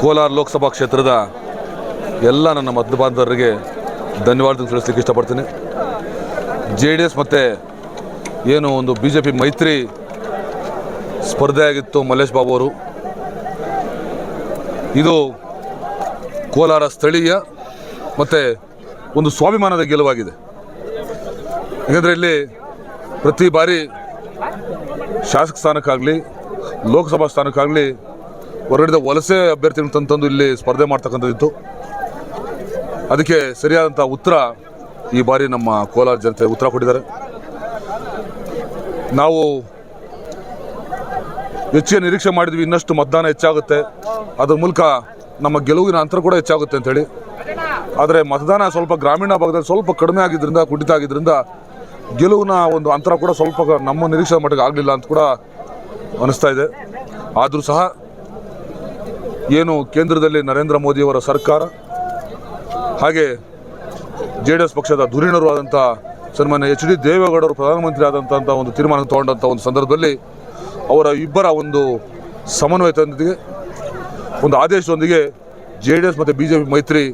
ಕೋಲಾರ ಲೋಕಸಭಾ ಕ್ಷೇತ್ರದ ಎಲ್ಲ ನನ್ನ ಮತ ಬಾಂಧವರಿಗೆ ಧನ್ಯವಾದ ತಿಳಿಸ್ಲಿಕ್ಕೆ ಇಷ್ಟಪಡ್ತೀನಿ. ಜೆ ಡಿ ಎಸ್ ಮತ್ತು ಏನು ಒಂದು ಬಿ ಜೆ ಪಿ ಮೈತ್ರಿ ಸ್ಪರ್ಧೆ ಆಗಿತ್ತು ಮಲ್ಲೇಶ್ ಬಾಬು ಅವರು. ಇದು ಕೋಲಾರ ಸ್ಥಳೀಯ ಮತ್ತು ಒಂದು ಸ್ವಾಭಿಮಾನದ ಗೆಲುವಾಗಿದೆ. ಯಾಕಂದರೆ ಇಲ್ಲಿ ಪ್ರತಿ ಬಾರಿ ಶಾಸಕ ಸ್ಥಾನಕ್ಕಾಗಲಿ, ಲೋಕಸಭಾ ಸ್ಥಾನಕ್ಕಾಗಲಿ ಹೊರಗಡೆ ವಲಸೆ ಅಭ್ಯರ್ಥಿಗಳು ತಂದು ತಂದು ಇಲ್ಲಿ ಸ್ಪರ್ಧೆ ಮಾಡ್ತಕ್ಕಂಥದ್ದಿತ್ತು. ಅದಕ್ಕೆ ಸರಿಯಾದಂಥ ಉತ್ತರ ಈ ಬಾರಿ ನಮ್ಮ ಕೋಲಾರ ಜನತೆ ಉತ್ತರ ಕೊಟ್ಟಿದ್ದಾರೆ. ನಾವು ಹೆಚ್ಚಿನ ನಿರೀಕ್ಷೆ ಮಾಡಿದ್ವಿ, ಇನ್ನಷ್ಟು ಮತದಾನ ಹೆಚ್ಚಾಗುತ್ತೆ. ಅದ್ರ ಮೂಲಕ ನಮ್ಮ ಗೆಲುವಿನ ಅಂತರ ಕೂಡ ಹೆಚ್ಚಾಗುತ್ತೆ ಅಂತೇಳಿ ಆದರೆ ಮತದಾನ ಸ್ವಲ್ಪ ಗ್ರಾಮೀಣ ಭಾಗದಲ್ಲಿ ಸ್ವಲ್ಪ ಕಡಿಮೆ ಆಗಿದ್ದರಿಂದ, ಕುಂಠಿತ ಆಗಿದ್ದರಿಂದ ಗೆಲುವಿನ ಒಂದು ಅಂತರ ಕೂಡ ಸ್ವಲ್ಪ ನಮ್ಮ ನಿರೀಕ್ಷೆ ಮಟ್ಟಿಗೆ ಆಗಲಿಲ್ಲ ಅಂತ ಕೂಡ ಅನಿಸ್ತಾ ಇದೆ. ಆದರೂ ಸಹ ಏನು ಕೇಂದ್ರದಲ್ಲಿ ನರೇಂದ್ರ ಮೋದಿಯವರ ಸರ್ಕಾರ, ಹಾಗೆ ಜೆ ಡಿ ಎಸ್ ಪಕ್ಷದ ಧುರೀಣರು ಆದಂಥ ಸನ್ಮಾನ್ಯ ಎಚ್ ಡಿ ದೇವೇಗೌಡರು, ಪ್ರಧಾನಮಂತ್ರಿ ಆದಂಥ ಒಂದು ತೀರ್ಮಾನ ತಗೊಂಡಂಥ ಒಂದು ಸಂದರ್ಭದಲ್ಲಿ ಅವರ ಇಬ್ಬರ ಒಂದು ಸಮನ್ವಯತೆಯೊಂದಿಗೆ ಒಂದು ಆದೇಶದೊಂದಿಗೆ ಜೆ ಡಿ ಎಸ್ ಮತ್ತು ಬಿ ಜೆ ಪಿ ಮೈತ್ರಿ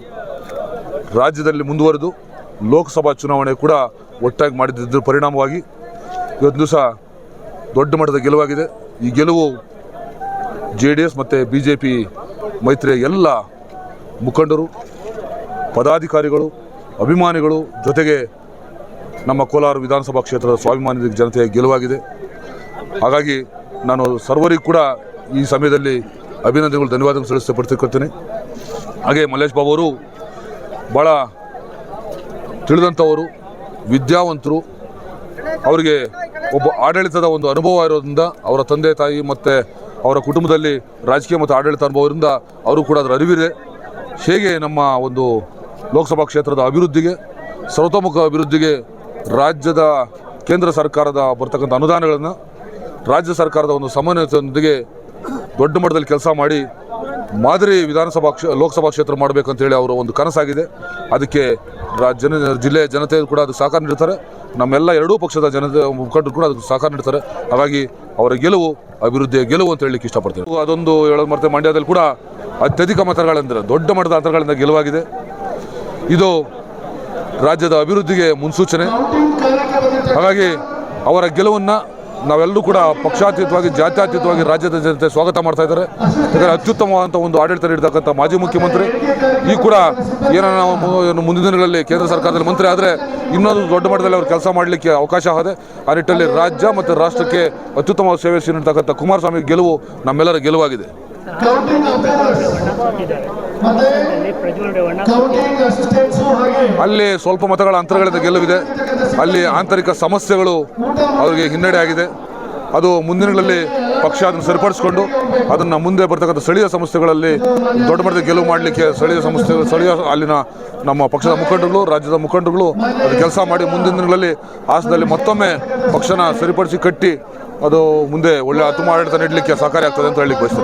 ರಾಜ್ಯದಲ್ಲಿ ಮುಂದುವರೆದು ಲೋಕಸಭಾ ಚುನಾವಣೆ ಕೂಡ ಒಟ್ಟಾಗಿ ಮಾಡಿದ್ದರ ಪರಿಣಾಮವಾಗಿ. ಇವತ್ತು ದಿವಸ ದೊಡ್ಡ ಮಟ್ಟದ ಗೆಲುವಾಗಿದೆ. ಈ ಗೆಲುವು ಜೆ ಡಿ ಎಸ್ ಮತ್ತು ಬಿ ಜೆ ಪಿ ಮೈತ್ರಿಯ ಎಲ್ಲ ಮುಖಂಡರು, ಪದಾಧಿಕಾರಿಗಳು, ಅಭಿಮಾನಿಗಳು ಜೊತೆಗೆ ನಮ್ಮ ಕೋಲಾರ ವಿಧಾನಸಭಾ ಕ್ಷೇತ್ರದ ಸ್ವಾಭಿಮಾನಿ ಜನತೆಯ ಗೆಲುವಾಗಿದೆ. ಹಾಗಾಗಿ ನಾನು ಸರ್ವರಿಗೂ ಕೂಡ ಈ ಸಮಯದಲ್ಲಿ ಅಭಿನಂದನೆಗಳು, ಧನ್ಯವಾದಗಳು ಸಲ್ಲಿಸಿ ಪಡ್ತಿಕೊಳ್ತೇನೆ. ಹಾಗೆ ಮಲ್ಲೇಶ್ ಬಾಬು ಅವರು ಭಾಳ ತಿಳಿದಂಥವರು, ವಿದ್ಯಾವಂತರು. ಅವರಿಗೆ ಒಬ್ಬ ಆಡಳಿತದ ಒಂದು ಅನುಭವ ಇರೋದ್ರಿಂದ ಅವರ ತಂದೆ ತಾಯಿ ಮತ್ತು ಅವರ ಕುಟುಂಬದಲ್ಲಿ ರಾಜಕೀಯ ಮತ್ತು ಆಡಳಿತ ಅನುಭವದಿಂದ ಅವರು ಕೂಡ ಅದರ ಅರಿವಿದೆ. ಹೇಗೆ ನಮ್ಮ ಒಂದು ಲೋಕಸಭಾ ಕ್ಷೇತ್ರದ ಅಭಿವೃದ್ಧಿಗೆ, ಸರ್ವತೋಮುಖ ಅಭಿವೃದ್ಧಿಗೆ ರಾಜ್ಯದ ಕೇಂದ್ರ ಸರ್ಕಾರದ ಬರ್ತಕ್ಕಂಥ ಅನುದಾನಗಳನ್ನು, ರಾಜ್ಯ ಸರ್ಕಾರದ ಒಂದು ಸಮನ್ವಯತೆಯೊಂದಿಗೆ ದೊಡ್ಡ ಮಟ್ಟದಲ್ಲಿ ಕೆಲಸ ಮಾಡಿ ಮಾದರಿ ವಿಧಾನಸಭಾ ಕ್ಷೇ, ಲೋಕಸಭಾ ಕ್ಷೇತ್ರ ಮಾಡಬೇಕಂತೇಳಿ ಅವರ ಒಂದು ಕನಸಾಗಿದೆ. ಅದಕ್ಕೆ ಜನ, ಜಿಲ್ಲೆಯ ಜನತೆ ಕೂಡ ಅದು ಸಹಕಾರ ನೀಡ್ತಾರೆ. ನಮ್ಮೆಲ್ಲ ಎರಡೂ ಪಕ್ಷದ ಜನತೆ, ಮುಖಂಡರು ಕೂಡ ಅದಕ್ಕೆ ಸಹಕಾರ ನೀಡ್ತಾರೆ. ಹಾಗಾಗಿ ಅವರ ಗೆಲುವು, ಅಭಿವೃದ್ಧಿಯ ಗೆಲುವು ಅಂತ ಹೇಳಲಿಕ್ಕೆ ಇಷ್ಟಪಡ್ತೇವೆ ಅದೊಂದು ಹೇಳೋದು ಮತ್ತೆ ಮಂಡ್ಯದಲ್ಲಿ ಕೂಡ ಅತ್ಯಧಿಕ ಮತಗಳೆಂದರೆ, ದೊಡ್ಡ ಮಟ್ಟದ ಅಂತರಗಳಿಂದ ಗೆಲುವಾಗಿದೆ. ಇದು ರಾಜ್ಯದ ಅಭಿವೃದ್ಧಿಗೆ ಮುನ್ಸೂಚನೆ. ಹಾಗಾಗಿ ಅವರ ಗೆಲುವನ್ನು ನಾವೆಲ್ಲರೂ ಕೂಡ ಪಕ್ಷಾತೀತವಾಗಿ, ಜಾತ್ಯಾತೀತವಾಗಿ ರಾಜ್ಯದ ಜನತೆ ಸ್ವಾಗತ ಮಾಡ್ತಾ ಇದ್ದಾರೆ. ಯಾಕಂದರೆ ಅತ್ಯುತ್ತಮವಾದಂಥ ಒಂದು ಆಡಳಿತ ನೀಡತಕ್ಕಂಥ ಮಾಜಿ ಮುಖ್ಯಮಂತ್ರಿ. ಈ ಕೂಡ ಏನೋ ನಾವು ಮುಂದಿನ ದಿನಗಳಲ್ಲಿ ಕೇಂದ್ರ ಸರ್ಕಾರದಲ್ಲಿ ಮಂತ್ರಿ ಆದರೆ ಇನ್ನೊಂದು ದೊಡ್ಡ ಮಟ್ಟದಲ್ಲಿ ಅವರು ಕೆಲಸ ಮಾಡಲಿಕ್ಕೆ ಅವಕಾಶ ಆದರೆ ಆ ನಿಟ್ಟಲ್ಲಿ ರಾಜ್ಯ ಮತ್ತು ರಾಷ್ಟ್ರಕ್ಕೆ ಅತ್ಯುತ್ತಮ ಸೇವೆ ನೀಡತಕ್ಕಂಥ ಕುಮಾರಸ್ವಾಮಿ ಗೆಲುವು ನಮ್ಮೆಲ್ಲರ ಗೆಲುವಾಗಿದೆ. ಅಲ್ಲಿ ಸ್ವಲ್ಪ ಮತಗಳ ಅಂತರಗಳಿಂದ ಗೆಲುವಿದೆ ಅಲ್ಲಿ ಆಂತರಿಕ ಸಮಸ್ಯೆಗಳು ಅವರಿಗೆ ಹಿನ್ನಡೆ ಆಗಿದೆ. ಅದು ಮುಂದಿನಗಳಲ್ಲಿ ಪಕ್ಷ ಅದನ್ನು ಸರಿಪಡಿಸಿಕೊಂಡು ಅದನ್ನು ಮುಂದೆ ಬರ್ತಕ್ಕಂಥ ಸ್ಥಳೀಯ ಸಮಸ್ಯೆಗಳಲ್ಲಿ ದೊಡ್ಡ ಮಟ್ಟದ ಗೆಲುವು ಮಾಡಲಿಕ್ಕೆ ಸ್ಥಳೀಯ ಸಂಸ್ಥೆ ಸ್ಥಳೀಯ ಅಲ್ಲಿನ ನಮ್ಮ ಪಕ್ಷದ ಮುಖಂಡರುಗಳು ರಾಜ್ಯದ ಮುಖಂಡರುಗಳು ಅದು ಕೆಲಸ ಮಾಡಿ ಮುಂದಿನ ದಿನಗಳಲ್ಲಿ ಹಾಸನದಲ್ಲಿ ಮತ್ತೊಮ್ಮೆ ಪಕ್ಷನ ಸರಿಪಡಿಸಿ ಕಟ್ಟಿ ಅದು ಮುಂದೆ ಒಳ್ಳೆಯ ಆಡಳಿತ ನೀಡಲಿಕ್ಕೆ ಸಹಕಾರಿ ಆಗ್ತದೆ ಅಂತ ಹೇಳಲಿಕ್ಕೆ ಬಯಸ್ತೇನೆ.